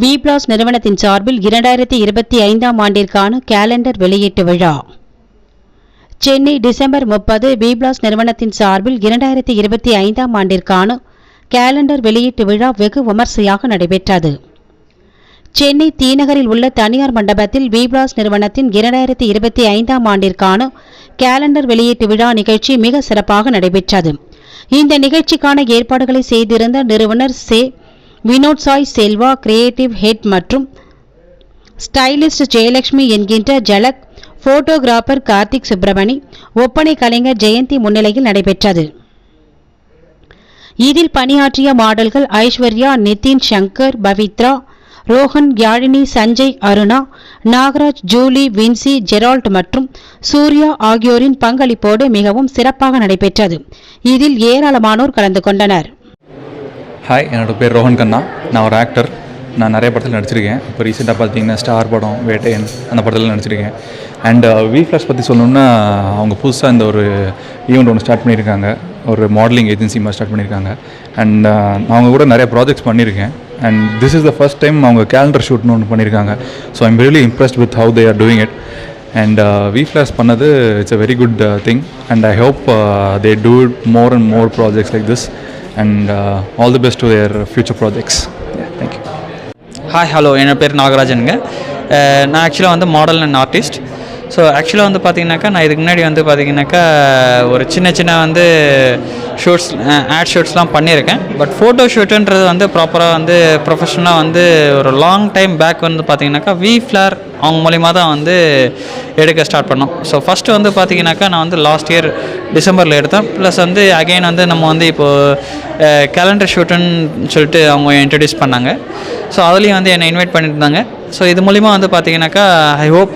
We பிளாஸ் நிறுவனத்தின் சார்பில் இரண்டாயிரத்தி இருபத்தி ஐந்தாம் ஆண்டிற்கான கேலண்டர் வெளியீட்டு விழா. சென்னை டிசம்பர் முப்பது வி பிளாஸ் நிறுவனத்தின் சார்பில் இரண்டாயிரத்தி இருபத்தி ஐந்தாம் ஆண்டிற்கான கேலண்டர் வெளியீட்டு விழா வெகு விமர்சையாக நடைபெற்றது. சென்னை தீநகரில் உள்ள தனியார் மண்டபத்தில் வி பிளாஸ் நிறுவனத்தின் இரண்டாயிரத்தி இருபத்தி ஐந்தாம் ஆண்டிற்கான கேலண்டர் வெளியீட்டு விழா நிகழ்ச்சி மிக சிறப்பாக நடைபெற்றது. இந்த நிகழ்ச்சிக்கான ஏற்பாடுகளை செய்திருந்த நிறுவனர் சே வினோத் சாய் செல்வா கிரியேட்டிவ் ஹெட் மற்றும் ஸ்டைலிஸ்ட் ஜெயலட்சுமி என்கின்ற ஜலக் போட்டோகிராஃபர் கார்த்திக் சுப்பிரமணி ஒப்பனை கலைஞர் ஜெயந்தி முன்னிலையில் நடைபெற்றது. இதில் பணியாற்றிய மாடல்கள் Aishwarya Nithin Shankar Pavithra Rohan Yazhini Sanjay Aruna Nagaraj Julie Vinci Gerald மற்றும் சூர்யா ஆகியோரின் பங்களிப்போடு மிகவும் சிறப்பாக நடைபெற்றது. இதில் ஏராளமானோர் கலந்து கொண்டனர். ஹாய் என்னோட பேர் ரோஹன் கண்ணா. நான் ஒரு ஆக்டர் நான் நிறைய படத்தில் நடிச்சிருக்கேன். இப்போ ரீசெண்டாக பார்த்தீங்கன்னா ஸ்டார் படம் வேட்டையன் அந்த படத்தில் நடிச்சிருக்கேன். அண்ட் வி uh, ஃப்ளாஷ் பற்றி சொல்லணுன்னா அவங்க புதுசாக இந்த ஒரு ஈவெண்ட் ஒன்று ஸ்டார்ட் பண்ணியிருக்காங்க. ஒரு மாடலிங் ஏஜென்சி மாதிரி ஸ்டார்ட் பண்ணியிருக்காங்க. அண்ட் uh, நான் அவங்க கூட நிறைய ப்ராஜெக்ட்ஸ் பண்ணியிருக்கேன். And this is the first time அவங்க கேலண்டர் ஷூட்னு ஒன்று பண்ணியிருக்காங்க. So I'm really impressed with how they are doing it and we flash பண்ணது it's a very good thing and I hope they do more and more projects like this and all the best to their future projects thank you hi hello என் பேர் நாகராஜனுங்க. நான் ஆக்சுவலாக வந்து model and artist so ஆக்சுவலாக வந்து பார்த்தீங்கன்னாக்கா நான் இதுக்கு முன்னாடி வந்து பார்த்தீங்கன்னாக்கா ஒரு சின்ன சின்ன வந்து ஷூட்ஸ் ஆட் ஷூட்ஸ்லாம் பண்ணியிருக்கேன். பட் ஃபோட்டோ ஷூட்டுன்றது வந்து ப்ராப்பராக வந்து ப்ரொஃபஷனலாக வந்து ஒரு லாங் டைம் பேக் வந்து பார்த்தீங்கன்னாக்கா வி ஃப்ளார் அவங்க மூலிமா தான் வந்து எடுக்க ஸ்டார்ட் பண்ணோம். ஸோ ஃபஸ்ட்டு வந்து பார்த்தீங்கன்னாக்கா நான் வந்து லாஸ்ட் இயர் டிசம்பரில் எடுத்தோம். ப்ளஸ் வந்து அகைன் வந்து நம்ம வந்து இப்போது கேலண்டர் ஷூட்டுன்னு சொல்லிட்டு அவங்க இன்ட்ரடியூஸ் பண்ணாங்க. ஸோ அதுலேயும் வந்து என்னை இன்வைட் பண்ணியிருந்தாங்க. ஸோ இது மூலிமா வந்து பார்த்தீங்கன்னாக்கா ஐ ஹோப்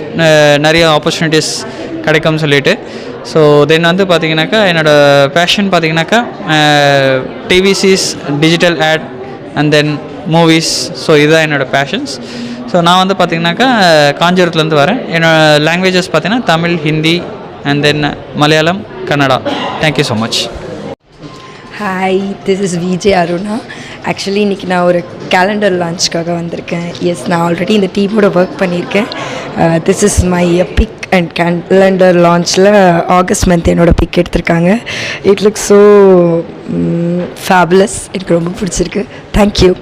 நிறைய ஆப்பர்ச்சுனிட்டிஸ் கிடைக்கும்னு சொல்லிட்டு. ஸோ தென் வந்து பார்த்தீங்கன்னாக்கா என்னோடய பேஷன் பார்த்தீங்கன்னாக்கா TVCs digital ad and then movies so இதுதான் என்னோடய பேஷன்ஸ் ஸோ நான் வந்து பார்த்திங்கனாக்கா காஞ்சிபுரத்துலேருந்து வரேன். என்னோடய லாங்குவேஜஸ் பார்த்தீங்கன்னா Tamil Hindi and then Malayalam Kannada thank you so much hi this is VJ Aruna actually இன்றைக்கி நான் ஒரு கேலண்டர் லான்ச்சுக்காக வந்திருக்கேன். எஸ் நான் ஆல்ரெடி இந்த டீமோட ஒர்க் பண்ணியிருக்கேன். This is my pic and calendar லான்ச்சில் August month என்னோட பிக் எடுத்திருக்காங்க. இட் லுக் ஸோ ஃபேபுலஸ் எனக்கு ரொம்ப பிடிச்சிருக்கு. தேங்க்யூ